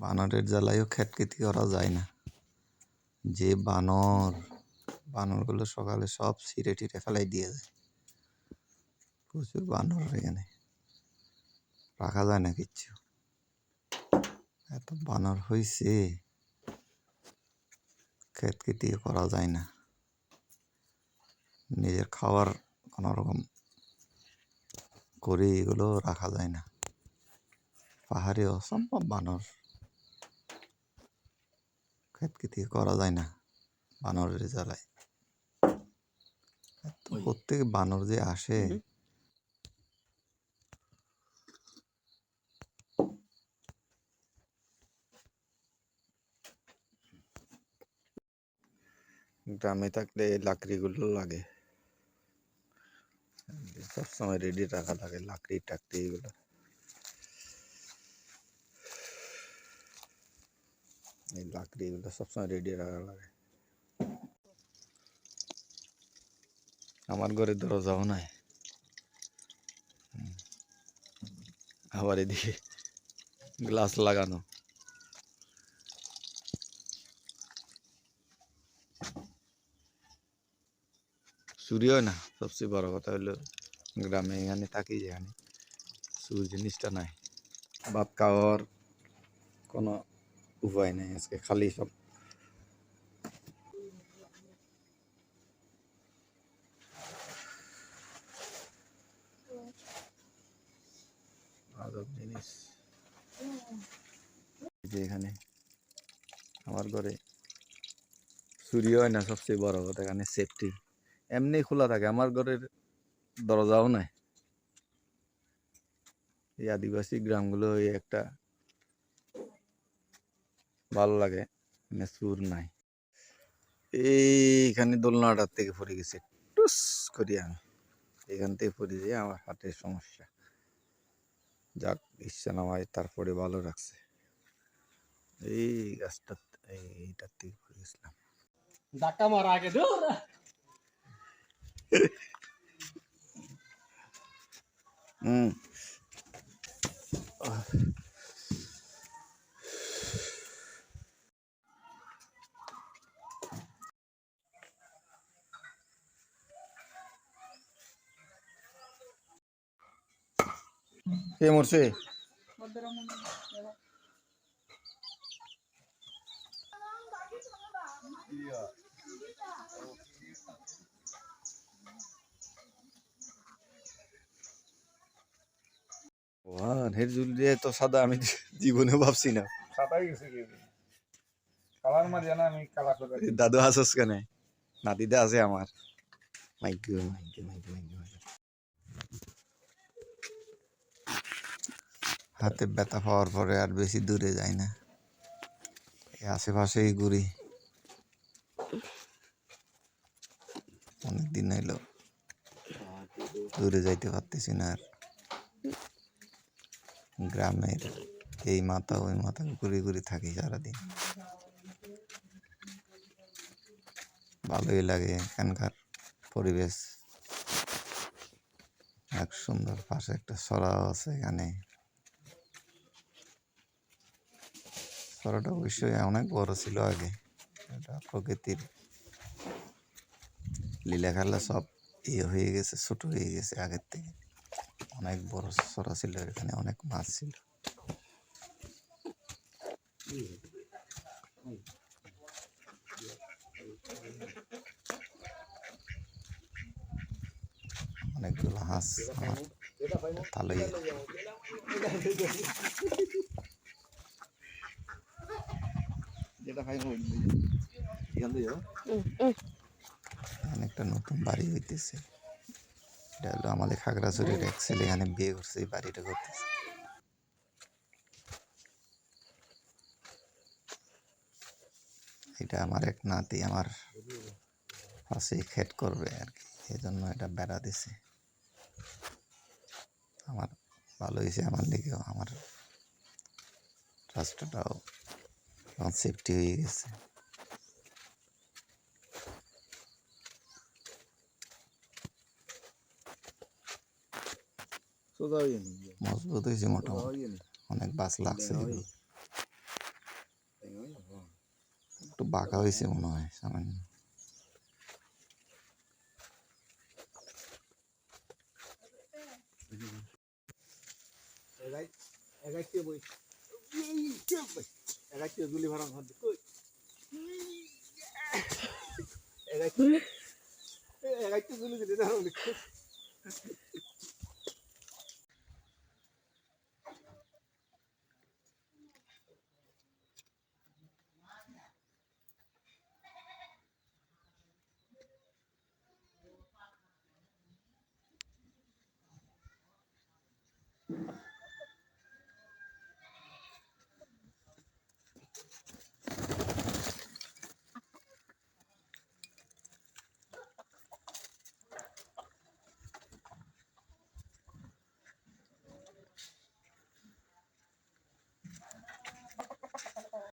বানরের জ্বালায়ও খেতকেতি করা যায় না। যে বানর, বানরগুলো সকালে সব ছিঁড়ে টিড়ে ফেলাই দিয়ে যায়। প্রচুর বানর এখানে। রাখা যায় না কিচ্ছু। এত বানর হয়েছে খেতকেতি করা যায় না। নিজের খাবার কোনো রকম করে এগুলো রাখা যায় না। পাহাড়ে অসম্ভব বানর। খেতকেতি করা যায় না বানরের জ্বালায়। প্রত্যেক বানর যে আসে। গ্রামে থাকলে এই লাকড়িগুলো লাগে। সবসময় রেডি রাখা লাগে লাকড়ি টাকড়ি এগুলো। এই লাকড়িগুলো সবসময় রেডি রাখা লাগে আমার ঘরে দরজাও নাই। আবার এদিকে গ্লাস লাগানো। চুরি হয় না? সবচেয়ে বড় কথা হলো গ্রামে এখানে থাকি যেখানে চুর জিনিসটা নাই। ভাত খাওয়ার কোনো উপায় নেই আজকে খালি সব জিনিস যে এখানে আমার ঘরে চুরি হয় না সবচেয়ে বড় কথা এখানে সেফটি এমনি খোলা থাকে আমার ঘরের দরজাও নাই। এই আদিবাসী গ্রামগুলো একটা ভালো লাগে সুর নাই। এইখানে দোলনাটার থেকে পড়ে গেছে টুস করি আমি এখান থেকে পড়ে যেয়ে আমার হাতের সমস্যা। যাক ইচ্ছা নামায় তারপরে ভালো রাখছে এই গাছটা এইটার থেকে পড়ে গেছিলাম। ধাক্কা মারা আগে দূর হুম। কে মরছে? হের জুল দিয়ে তো সাদা আমি জীবনে ভাবছি না। সাদাই গেছে কালার মারি জানা আমি কালা করে দাদু হাসস কেন? নাতিদা আছে আমার। মাইকি মাইকি মাইকি মাইকি হাতে ব্যথা পাওয়ার পরে আর বেশি দূরে যাই না। এই আশেপাশেই ঘুরি। অনেক দিন হইল দূরে যাইতে পারতেছি না আর। গ্রামের এই মাথা, ওই মাথা ঘুরে ঘুরে থাকি সারাদিন। ভালোই লাগে এখানকার পরিবেশ। এক সুন্দর পাশে একটা সরাও আছে এখানে। সরাটা অবশ্যই অনেক বড় ছিল আগে। এটা প্রকৃতির লীলা খেলা সব ইয়ে হয়ে গেছে, ছোট হয়ে গেছে আগের থেকে। অনেক বড় সরা ছিল, এখানে অনেক মাছ ছিল। অনেকগুলো হাঁস আমার যেটা খাই এখান থেকে এখানে একটা নতুন বাড়ি হইতেছে। এটা হলো আমাদের খাগড়াছড়ির এক ছেলে এখানে বিয়ে করছে এই বাড়িটা করতেছে। এটা আমার এক নাতি আমার পাশে খেট করবে আর কি। এই জন্য এটা বেড়া দিছে। আমার ভালো হয়েছে আমার দিকেও আমার রাস্তাটাও এখন সেফটি হয়ে গেছে মজবুত হয়েছে মোটামুটি। অনেক বাস লাগছে এগুলো বাঁকা হয়েছে মনে হয় সামান্য। এগাই এগাইতে বই। এগাইতে গুলি ভরা ঘর কই? এগাইতে এগাইতে গুলি দিতে না